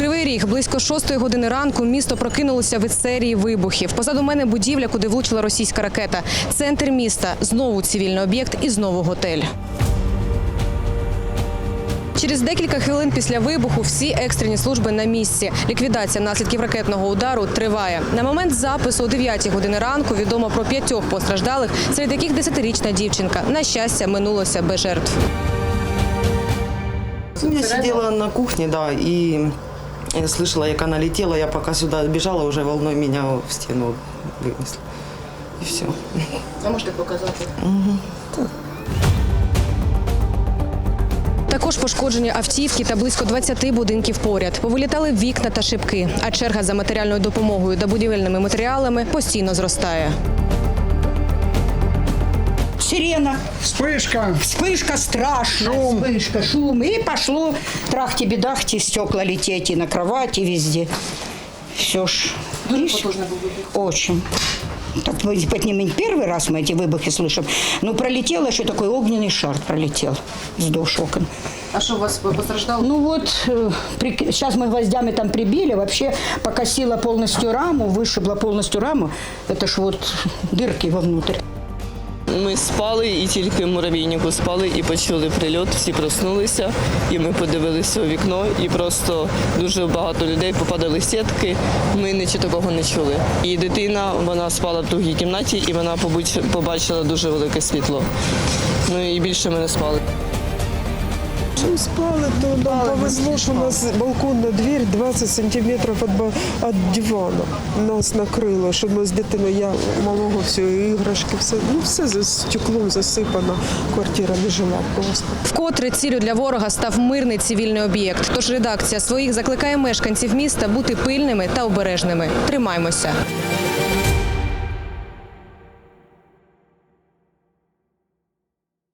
Ріг близько шостої години ранку місто прокинулося від серії вибухів. Позаду мене будівля, куди влучила російська ракета. Центр міста знову цивільний об'єкт і знову готель. Через декілька хвилин після вибуху всі екстрені служби на місці. Ліквідація наслідків ракетного удару триває. На момент запису о 9 години ранку відомо про п'ятьох постраждалих, серед яких десятирічна дівчинка. На щастя, минулося без жертв. Я сидела на кухне, да, и я слышала, как она летела. Я пока сюда бежала, уже волной меня в стену вынесла. И все. А можете показати? Також пошкоджені автівки та близько 20 будинків поряд. Повилітали вікна та шибки, а черга за матеріальною допомогою та будівельними матеріалами постійно зростає. Сирена, Вспышка. вспышка страшная, Шум. вспышка, шум. И пошло трахти-бедахти, стекла лететь и на кровати, везде. Все ж. Видишь? Очень. Так мы под ним не первый раз мы эти выбухи слышим. Но пролетело, что такой огненный шар пролетел вздовж окон. А що у вас постраждало? Ну вот, э, при- сейчас мы гвоздями там прибили, вообще покосила полностью раму, вышибла полностью раму. Это ж вот дырки вовнутрь. Ми спали і тільки в муравійнику спали і почули прильот. Всі проснулися, і ми подивилися у вікно, і просто дуже багато людей попадали сітки. Ми нічого такого не чули. І дитина вона спала в другій кімнаті, і вона побачила дуже велике світло. Ну і більше ми не спали. Чем спали, то нам повезло, что у нас балконная дверь 20 сантиметров от, ба- от дивана. Нас накрило, що ми з дитиною, я малого все, іграшки, все, ну все за стеклом засипано, квартира не жила просто. Вкотре цілю для ворога став мирний цивільний об'єкт. Тож редакція своїх закликає мешканців міста бути пильними та обережними. Тримаймося.